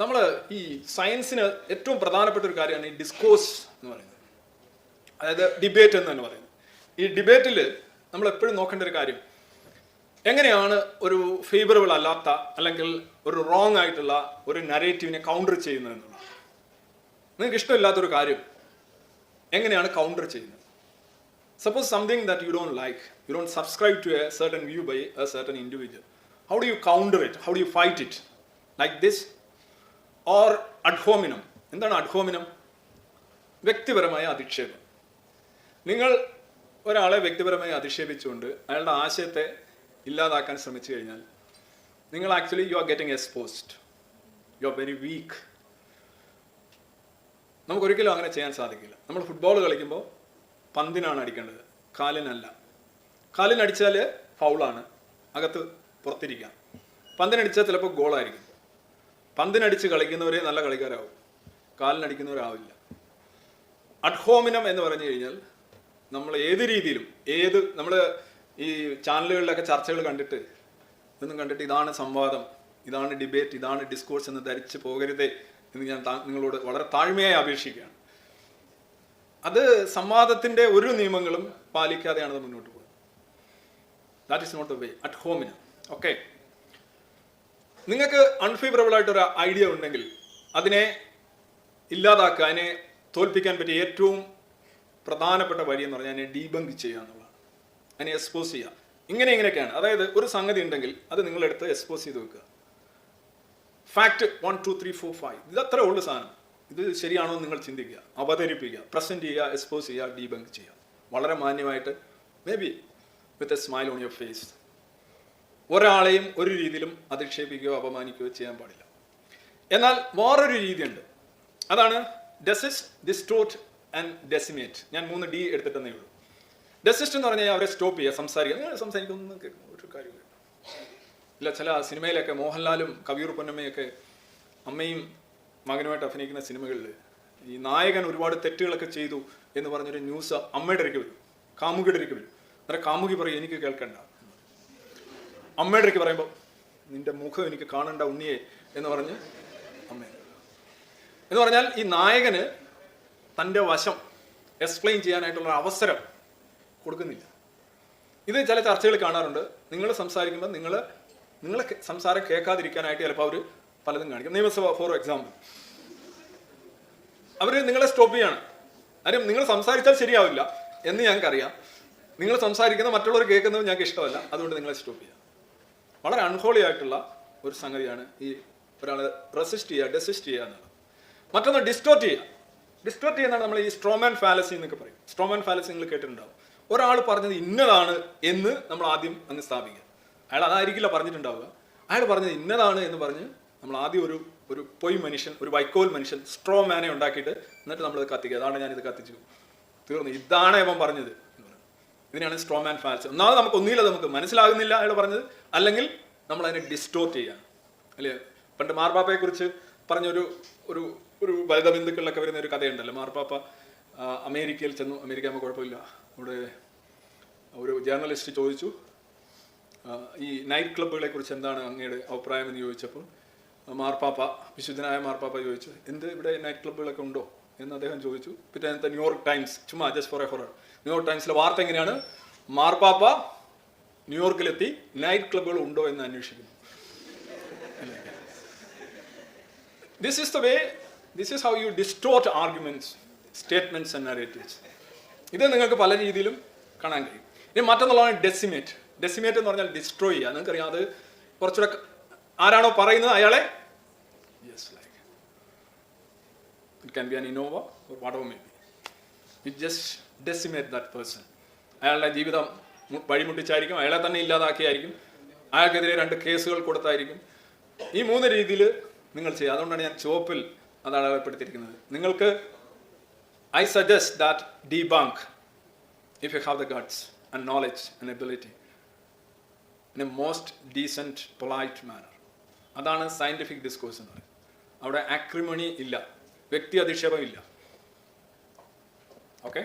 നമ്മൾ ഈ സയൻസിന് ഏറ്റവും പ്രധാനപ്പെട്ട ഒരു കാര്യമാണ് ഈ ഡിസ്കോഴ്സ് എന്ന് പറയുന്നത്. അതായത് ഡിബേറ്റ് എന്ന് തന്നെ പറയുന്നത്. ഈ ഡിബേറ്റിൽ നമ്മൾ എപ്പോഴും നോക്കേണ്ട ഒരു കാര്യം എങ്ങനെയാണ് ഒരു ഫേവറബിൾ അല്ലാത്ത അല്ലെങ്കിൽ ഒരു റോങ് ആയിട്ടുള്ള ഒരു നരേറ്റീവിനെ കൗണ്ടർ ചെയ്യുന്നത് എന്നുള്ളത്. നിങ്ങൾക്ക് ഇഷ്ടമില്ലാത്തൊരു കാര്യം എങ്ങനെയാണ് കൗണ്ടർ ചെയ്യുന്നത്? Suppose something that you don't like you don't subscribe to a certain view by a certain individual how do you counter it how do you fight it like this or ad hominem എന്താണ് ad hominem വ്യക്തിപരമായ അധിക്ഷേപം. നിങ്ങൾ ഒരാളെ വ്യക്തിപരമായി അധിക്ഷേപിച്ചുകൊണ്ട് അയാളുടെ ആശയത്തെ ഇല്ലാതാക്കാൻ ശ്രമിച്ചു കഴിഞ്ഞാൽ നിങ്ങൾ actually you are getting exposed you are very weak നമുക്കൊരിക്കലും അങ്ങനെ ചെയ്യാൻ സാധിക്കില്ല. നമ്മൾ ഫുട്ബോൾ കളിക്കുമ്പോൾ പന്തിനാണ് അടിക്കേണ്ടത്. കാലിനല്ല. കാലിനടിച്ചാൽ ഫൗളാണ് അകത്ത് പുറത്തിരിക്കാം. പന്തിനടിച്ചാൽ ചിലപ്പോൾ ഗോളായിരിക്കും പന്തിനടിച്ച് കളിക്കുന്നവരെ നല്ല കളിക്കാരാവും. കാലിനടിക്കുന്നവരാവില്ല അഡ്ഹോമിനം എന്ന് പറഞ്ഞു കഴിഞ്ഞാൽ നമ്മൾ ഏത് രീതിയിലും ഏത് നമ്മൾ ഈ ചാനലുകളിലൊക്കെ ചർച്ചകൾ കണ്ടിട്ട് ഇതൊന്നും കണ്ടിട്ട് ഇതാണ് സംവാദം ഇതാണ് ഡിബേറ്റ് ഇതാണ് ഡിസ്കോഴ്സ് എന്ന് ധരിച്ച് പോകരുതേ എന്ന് ഞാൻ നിങ്ങളോട് വളരെ താഴ്മയായി അപേക്ഷിക്കുകയാണ്. അത് സംവാദത്തിന്റെ ഒരു നിയമങ്ങളും പാലിക്കാതെയാണ് മുന്നോട്ട് പോകുന്നത്. That is not the way ad hominem okay നിങ്ങൾക്ക് അൺഫേവറബിൾ ആയിട്ടൊരു ഐഡിയ ഉണ്ടെങ്കിൽ അതിനെ ഇല്ലാതാക്കുക അതിനെ തോൽപ്പിക്കാൻ പറ്റിയ ഏറ്റവും പ്രധാനപ്പെട്ട വഴി എന്ന് പറഞ്ഞാൽ അതിനെ ഡീബങ്ക് ചെയ്യുക എന്നുള്ളതാണ്. അതിനെ എക്സ്പോസ് ചെയ്യുക. ഇങ്ങനെ ഇങ്ങനെയൊക്കെയാണ്. അതായത് ഒരു സംഗതി ഉണ്ടെങ്കിൽ അത് നിങ്ങളെടുത്ത് എക്സ്പോസ് ചെയ്ത് വെക്കുക. Fact one two three four five ഇത് അത്ര ഉള്ളു സാധനം. ഇത് ശരിയാണോ എന്ന് നിങ്ങൾ ചിന്തിക്കുക. അവതരിപ്പിക്കുക പ്രസന്റ് ചെയ്യുക എക്സ്പോസ് ചെയ്യുക ഡീബങ്ക് ചെയ്യുക. വളരെ മാന്യമായിട്ട് may be with a smile on your face ഒരാളെയും ഒരു രീതിയിലും അധിക്ഷേപിക്കുകയോ അപമാനിക്കുകയോ ചെയ്യാൻ പാടില്ല. എന്നാൽ വേറൊരു രീതിയുണ്ട്. അതാണ് ഡെസിസ്റ്റ് ഡിസ്റ്റോർട്ട് ആൻഡ് ഡെസിമേറ്റ് ഞാൻ മൂന്ന് ഡി എടുത്തിട്ടെന്നേ ഉള്ളൂ. ഡെസിസ്റ്റ് എന്ന് പറഞ്ഞാൽ അവരെ സ്റ്റോപ്പ് ചെയ്യുക സംസാരിക്കുക. നിങ്ങൾ സംസാരിക്കൊന്നും കേൾക്കുന്നു ഒരു കാര്യമില്ല ഇല്ല. ചില സിനിമയിലൊക്കെ മോഹൻലാലും കവിയൂർ പൊന്നമ്മയൊക്കെ അമ്മയും മകനുമായിട്ട് അഭിനയിക്കുന്ന സിനിമകളിൽ ഈ നായകൻ ഒരുപാട് തെറ്റുകളൊക്കെ ചെയ്തു എന്ന് പറഞ്ഞൊരു ന്യൂസ് അമ്മയുടെ ഇടയ്ക്ക് വരും. കാമുകിയുടെ ഇടയ്ക്ക് വരും. അന്നേരം കാമുകി പറയും എനിക്ക് കേൾക്കണ്ട. അമ്മയുടെ അടുക്ക് പറയുമ്പോൾ നിന്റെ മുഖം എനിക്ക് കാണണ്ട ഉണ്ണിയെ എന്ന് പറഞ്ഞ് അമ്മ. എന്ന് പറഞ്ഞാൽ ഈ നായകന് തന്റെ വശം എക്സ്പ്ലെയിൻ ചെയ്യാനായിട്ടുള്ള അവസരം കൊടുക്കുന്നില്ല. ഇത് ചില ചർച്ചകൾ കാണാറുണ്ട്. നിങ്ങൾ സംസാരിക്കുമ്പോൾ നിങ്ങൾ നിങ്ങളെ സംസാരം കേൾക്കാതിരിക്കാനായിട്ട് ചിലപ്പോൾ അവർ പലതും കാണിക്കും. നിയമസഭ ഫോർ എക്സാമ്പിൾ. അവർ നിങ്ങളെ സ്റ്റോപ്പ് ചെയ്യാണ്. കാര്യം നിങ്ങൾ സംസാരിച്ചാൽ ശരിയാവില്ല എന്ന് ഞങ്ങൾക്കറിയാം. നിങ്ങൾ സംസാരിക്കുന്നത് മറ്റുള്ളവർ കേൾക്കുന്നത് ഞങ്ങൾക്ക് ഇഷ്ടമല്ല. അതുകൊണ്ട് നിങ്ങളെ സ്റ്റോപ്പ് ചെയ്യാം. വളരെ അൺഹോളി ആയിട്ടുള്ള ഒരു സംഗതിയാണ് ഈ ഒരാൾ റെസിസ്റ്റ് ചെയ്യുക ഡെസിസ്റ്റ് ചെയ്യുക എന്നുള്ളത്. മറ്റൊന്ന് ഡിസ്റ്റോർട്ട് ചെയ്യുക. ഡിസ്റ്റോർട്ട് ചെയ്യുന്നതാണ് നമ്മൾ ഈ സ്ട്രോമാൻ ഫാലസി എന്നൊക്കെ പറയും. സ്ട്രോമാൻ ഫാലസി നിങ്ങൾ കേട്ടിട്ടുണ്ടാവും. ഒരാൾ പറഞ്ഞത് ഇന്നതാണ് എന്ന് നമ്മൾ ആദ്യം അങ്ങ് സ്ഥാപിക്കുക. അയാൾ അതായിരിക്കില്ല പറഞ്ഞിട്ടുണ്ടാവുക. അയാൾ പറഞ്ഞത് ഇന്നതാണ് എന്ന് പറഞ്ഞ് നമ്മൾ ആദ്യം ഒരു ഒരു പൊയ് മനുഷ്യൻ ഒരു വൈക്കോൽ മനുഷ്യൻ സ്ട്രോ മാനെ ഉണ്ടാക്കിയിട്ട് എന്നിട്ട് നമ്മൾ കത്തിക്കുക. അതാണ് ഞാനിത് കത്തിച്ചു. തീർന്നു. ഇതാണ് ഇവൻ പറഞ്ഞത്. എന്ന് സ്ട്രോങ് ആൻഡ് ഫാൽസ് ഒന്നാമത് നമുക്ക് ഒന്നുമില്ല നമുക്ക് മനസ്സിലാകുന്നില്ല അയാൾ പറഞ്ഞത് അല്ലെങ്കിൽ നമ്മൾ അതിനെ ഡിസ്റ്റോർട്ട് ചെയ്യുക അല്ലേ? പണ്ട് മാർപ്പാപ്പയെ കുറിച്ച് പറഞ്ഞൊരു ഒരു ഒരു വലുത ബന്ധുക്കളിലൊക്കെ വരുന്ന ഒരു കഥയുണ്ടല്ലോ. മാർപ്പാപ്പ അമേരിക്കയിൽ ചെന്നു. അമേരിക്ക ആകുമ്പോൾ കുഴപ്പമില്ല. അവിടെ ഒരു ജേർണലിസ്റ്റ് ചോദിച്ചു ഈ നൈറ്റ് ക്ലബ്ബുകളെ കുറിച്ച് എന്താണ് അങ്ങയുടെ അഭിപ്രായം എന്ന് ചോദിച്ചപ്പോൾ മാർപ്പാപ്പ വിശുദ്ധനായ മാർപ്പാപ്പ ചോദിച്ചു എന്ത് ഇവിടെ നൈറ്റ് ക്ലബ്ബുകളൊക്കെ ഉണ്ടോ? എന്ന് അദ്ദേഹം ചോദിച്ചു. പിറ്റേന്നത്തെ ന്യൂയോർക്ക് ടൈംസ് ചുമ്മാ just for a horror New York ടൈംസിലെ വാർത്ത എങ്ങനെയാണ്? മാർപ്പാപ്പ ന്യൂയോർക്കിലെത്തി നൈറ്റ് ക്ലബ്ബുകൾ ഉണ്ടോ എന്ന് അന്വേഷിക്കുന്നു. This is the way this is how you distort arguments statements and narratives ഇത് നിങ്ങൾക്ക് പല രീതിയിലും കാണാൻ കഴിയും. ഇനി മറ്റൊന്നുള്ളതാണ് ഡെസിമേറ്റ് ഡെസിമേറ്റ് എന്ന് പറഞ്ഞാൽ ഡിസ്ട്രോയ് ചെയ്യുക. നിങ്ങൾക്കറിയാം അത് കുറച്ചുകൂടെ ആരാണോ പറയുന്നത്? അയാളെ? Yes like can be an Innova or whatever may be. It just decimate that person. അയാളുടെ ജീവിതം വഴിമുട്ടിച്ചായിരിക്കും അയാളെ തന്നെ ഇല്ലാതാക്കിയായിരിക്കും അയാൾക്കെതിരെ രണ്ട് കേസുകൾ കൊടുത്തായിരിക്കും. ഈ മൂന്ന് രീതിയിൽ നിങ്ങൾ ചെയ്യുക. അതുകൊണ്ടാണ് ഞാൻ ചുവപ്പിൽ അത് അടയാളപ്പെടുത്തിയിരിക്കുന്നത്. നിങ്ങൾക്ക് I suggest that debunk if you have the guts and knowledge and ability in a most decent polite manner അതാണ് സയന്റിഫിക് ഡിസ്കോഴ്സ് എന്ന് പറയുന്നത്. അവിടെ ആക്രിമണി ഇല്ല. വ്യക്തി അധിക്ഷേപമില്ല. ഓക്കെ